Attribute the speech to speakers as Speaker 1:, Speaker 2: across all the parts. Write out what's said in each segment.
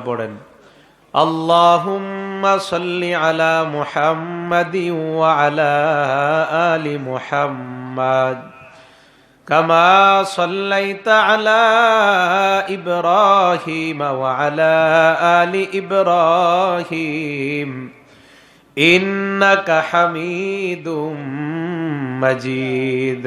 Speaker 1: পড়েন। আল্লাহুম্মা সাল্লি আলা মুহাম্মাদি ওয়া আলা আলি মুহাম্মাদ। কামা সাল্লাইতা আলা ইব্রাহিম ওয়া আলা আলি ইব্রাহিম। ইন্নাকা হামিদুম মাজিদ।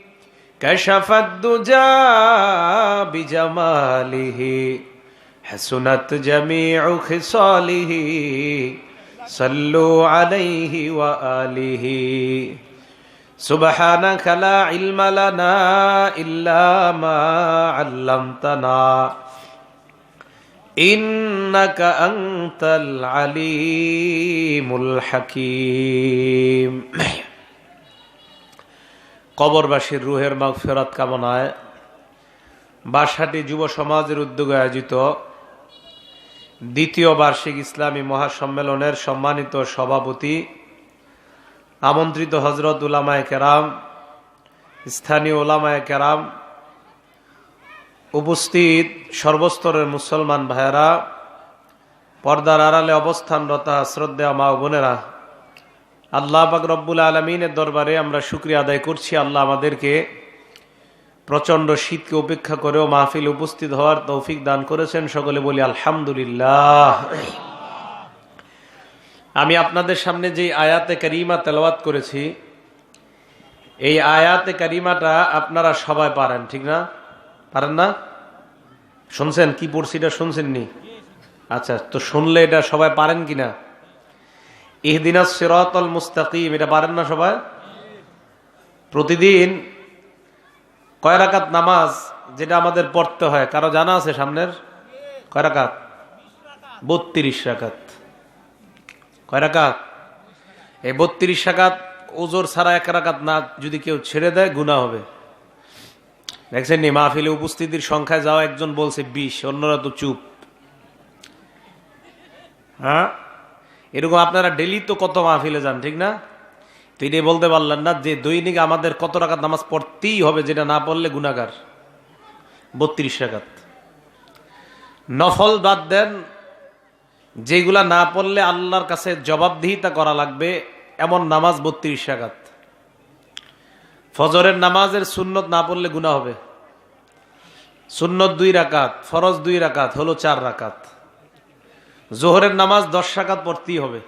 Speaker 1: كشف الدجى بجماله حسنت جميع خصاله صلوا عليه وآله سبحانك لا علم لنا إلا ما علمتنا إنك أنت العليم الحكيم কবরবাসীর রুহের মাগ ফেরত কামনায় বাসাটি যুব সমাজের উদ্যোগে আয়োজিত দ্বিতীয় বার্ষিক ইসলামী মহাসম্মেলনের সম্মানিত সভাপতি, আমন্ত্রিত হজরত উলামায় কেরাম, স্থানীয় ওলামায় কেরাম, উপস্থিত সর্বস্তরের মুসলমান ভাইয়েরা, পর্দার আড়ালে অবস্থানরতা শ্রদ্ধা মা বোনেরা আল্লাহ পাক রব্বুল আলমিনের দরবারে আমরা শুক্রিয়া আদায় করছি। আল্লাহ আমাদেরকে প্রচণ্ড শীতকে উপেক্ষা করেও মাহফিল উপস্থিত হওয়ার তৌফিক দান করেছেন। সকলে বলি আলহামদুলিল্লাহ। আমি আপনাদের সামনে যে আয়াতে করিমা তেলাওয়াত করেছি, এই আয়াতে করিমাটা আপনারা সবাই পারেন, ঠিক না? পারেন না? শুনছেন? কি পড়ছি এটা শুনছেননি? আচ্ছা তো শুনলে এটা সবাই পারেন কিনা? ইহদিনা সিরাতল মুস্তাকিম, এটা পারেন না সবাই? প্রতিদিন কয় রাকাত নামাজ যেটা আমাদের পড়তে হয়? কারও জানা আছে সামনের? কয় রাকাত? বত্রিশ রাকাত। কয় রাকাত? এই বত্রিশ রাকাত ওজোর ছাড়া এক রাকাত না, যদি কেউ ছেড়ে দেয় গুণা হবে। দেখছেন নি, মাহফিলে উপস্থিতির সংখ্যায় যাওয়া একজন বলছে বিশ, অন্যরা তো চুপ। হ্যাঁ? এরকম আপনারা ডেলি তো কত মাহফিলে যান, ঠিক না? তো এটাই বলতে পারলেন না যে দৈনিক আমাদের কত টাকার নামাজ পড়তেই হবে যেটা না পড়লে গুণাগার বত্রিশ টাকাত নফল বাদ দেন যেগুলা না পড়লে আল্লাহর কাছে জবাবদিহিতা করা লাগবে, এমন নামাজ বত্রিশ টাকাত ফজরের নামাজের সুন্নত না পড়লে গুণা হবে। সুন্নত দুই রাকাত, ফরজ দুই রাকাত, হলো চার রাকাত। জোহরের নামাজ দশ সাকাত পড়তেই হবে।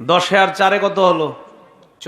Speaker 1: দশে আর চারে কত হলো?